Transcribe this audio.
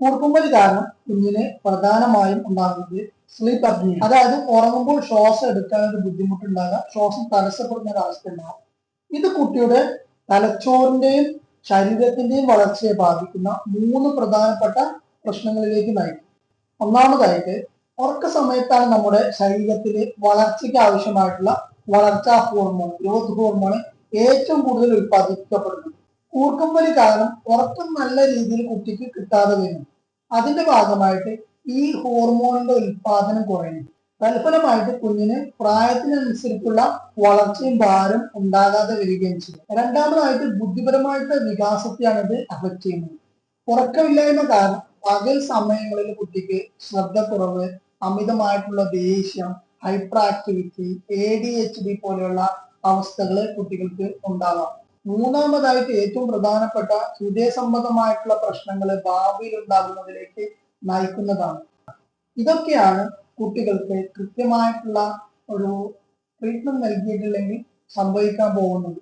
കൂർക്കുമ്പൽ കാരണം കുഞ്ഞിന് പ്രധാനമായും ഉണ്ടാകുന്നത് സ്ലീപ്പ് അപ്നിയ അതായത് ഉറങ്ങുമ്പോൾ ശ്വാസം എടുക്കാനൊരു ബുദ്ധിമുട്ടുണ്ടാകാം. ശ്വാസം തടസ്സപ്പെടുന്ന ഒരു അവസ്ഥ ഉണ്ടാകും. ഇത് കുട്ടിയുടെ തലച്ചോറിന്റെയും ശരീരത്തിന്റെയും വളർച്ചയെ ബാധിക്കുന്ന മൂന്ന് പ്രധാനപ്പെട്ട പ്രശ്നങ്ങളിലേക്ക് നയിക്കും. ഒന്നാമതായിട്ട് ഉറക്ക സമയത്താണ് നമ്മുടെ ശരീരത്തിലെ വളർച്ചയ്ക്ക് ആവശ്യമായിട്ടുള്ള വളർച്ചാ ഹോർമോൺ ഗ്രോത്ത് ഹോർമോൺ ഏറ്റവും കൂടുതൽ ഉത്പാദിപ്പിക്കപ്പെടുന്നത് കൂർക്കമ്പലി കാരണം ഉറക്കം നല്ല രീതിയിൽ കുട്ടിക്ക് കിട്ടാതെ വരുന്നു. അതിന്റെ ഭാഗമായിട്ട് ഈ ഹോർമോണിന്റെ ഉൽപാദനം കുറയും തൽഫലമായിട്ട് കുഞ്ഞിന് പ്രായത്തിനനുസരിച്ചുള്ള വളർച്ചയും ഭാരം ഉണ്ടാകാതെ വരികയും ചെയ്യും. രണ്ടാമതായിട്ട് ബുദ്ധിപരമായിട്ടുള്ള വികാസത്തെയാണ് ഇത് അഫക്റ്റ് ചെയ്യുന്നത്. ഉറക്കമില്ലായ്മ കാരണം പകൽ സമയങ്ങളിൽ കുട്ടിക്ക് ശ്രദ്ധക്കുറവ് അമിതമായിട്ടുള്ള ദേഷ്യം hyper activity A D H D പോലെയുള്ള അവസ്ഥകൾ കുട്ടികൾക്ക് ഉണ്ടാവാം. മൂന്നാമതായിട്ട് ഏറ്റവും പ്രധാനപ്പെട്ട ഹൃദയ സംബന്ധമായിട്ടുള്ള പ്രശ്നങ്ങൾ ഭാവിയിൽ ഉണ്ടാകുന്നതിലേക്ക് നയിക്കുന്നതാണ്. ഇതൊക്കെയാണ് കുട്ടികൾക്ക് കൃത്യമായിട്ടുള്ള ഒരു ട്രീറ്റ്മെന്റ് നൽകിയിട്ടില്ലെങ്കിൽ സംഭവിക്കാൻ പോകുന്നത്.